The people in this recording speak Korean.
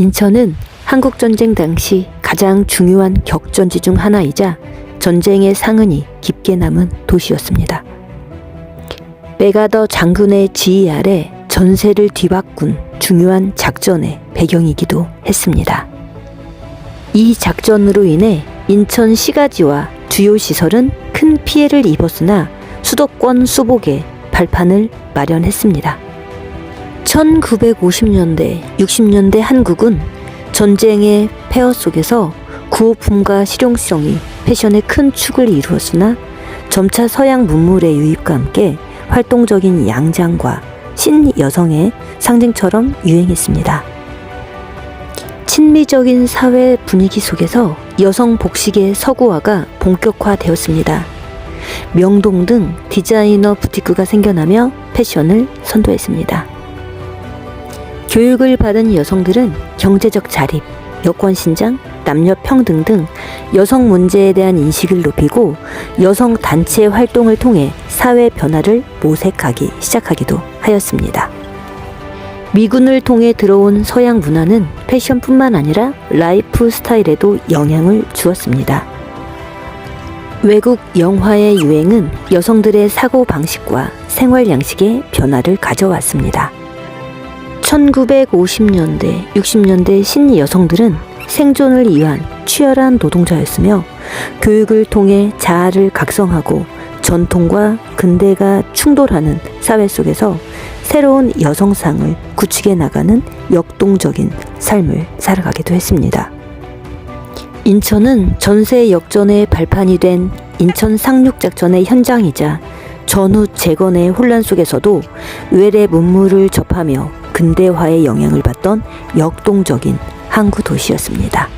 인천은 한국전쟁 당시 가장 중요한 격전지 중 하나이자 전쟁의 상흔이 깊게 남은 도시였습니다. 메가더 장군의 지휘 아래 전세를 뒤바꾼 중요한 작전의 배경이기도 했습니다. 이 작전으로 인해 인천 시가지와 주요 시설은 큰 피해를 입었으나 수도권 수복에 발판을 마련했습니다. 1950년대, 60년대 한국은 전쟁의 폐허 속에서 구호품과 실용성이 패션의 큰 축을 이루었으나 점차 서양 문물의 유입과 함께 활동적인 양장과 신여성의 상징처럼 유행했습니다. 친미적인 사회 분위기 속에서 여성 복식의 서구화가 본격화되었습니다. 명동 등 디자이너 부티크가 생겨나며 패션을 선도했습니다. 교육을 받은 여성들은 경제적 자립, 여권 신장, 남녀 평등 등 여성 문제에 대한 인식을 높이고 여성 단체 활동을 통해 사회 변화를 모색하기 시작하기도 하였습니다. 미군을 통해 들어온 서양 문화는 패션뿐만 아니라 라이프 스타일에도 영향을 주었습니다. 외국 영화의 유행은 여성들의 사고 방식과 생활 양식에 변화를 가져왔습니다. 1950년대, 60년대 신니 여성들은 생존을 위한 치열한 노동자였으며 교육을 통해 자아를 각성하고 전통과 근대가 충돌하는 사회 속에서 새로운 여성상을 구축해 나가는 역동적인 삶을 살아가기도 했습니다. 인천은 전세 역전의 발판이 된 인천 상륙작전의 현장이자 전후 재건의 혼란 속에서도 외래 문물을 접하며 근대화의 영향을 받던 역동적인 항구 도시였습니다.